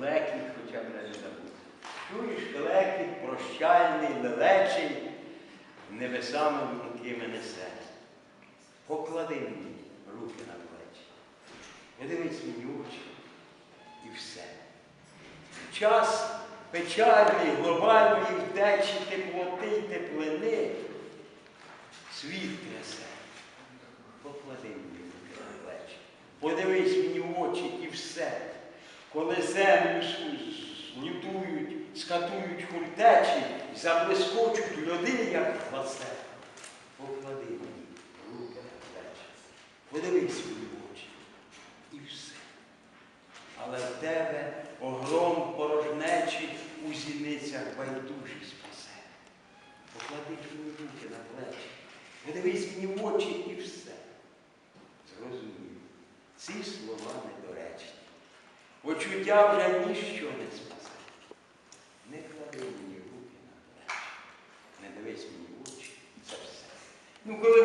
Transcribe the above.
Лекіт хоча б не забути. Чуєш, лекіт прощальний, лелечий, небесами мене несе. Поклади мені руки на плечі. Подивись мені очі і все. Час печальний, глобальної втечі теплоти й теплини. Світ трясе. Поклади мені руки на плечі. Подивись мені в очі. Коли землю лютують, скатують хуртечі, заблискочуть льоди, як пласе. Поклади мені руки на плечі. Подивись мені в очі і все. Але в тебе огром порожнечі у зіницях байдужі спасе. Поклади мені руки на плечі, подивись мені в очі і все. Зрозумів, ці слова недоречні. Почуття вже ніщо не спасе. Не клади мені руки на плечі, не дивись мені в очі, це все. Ну, коли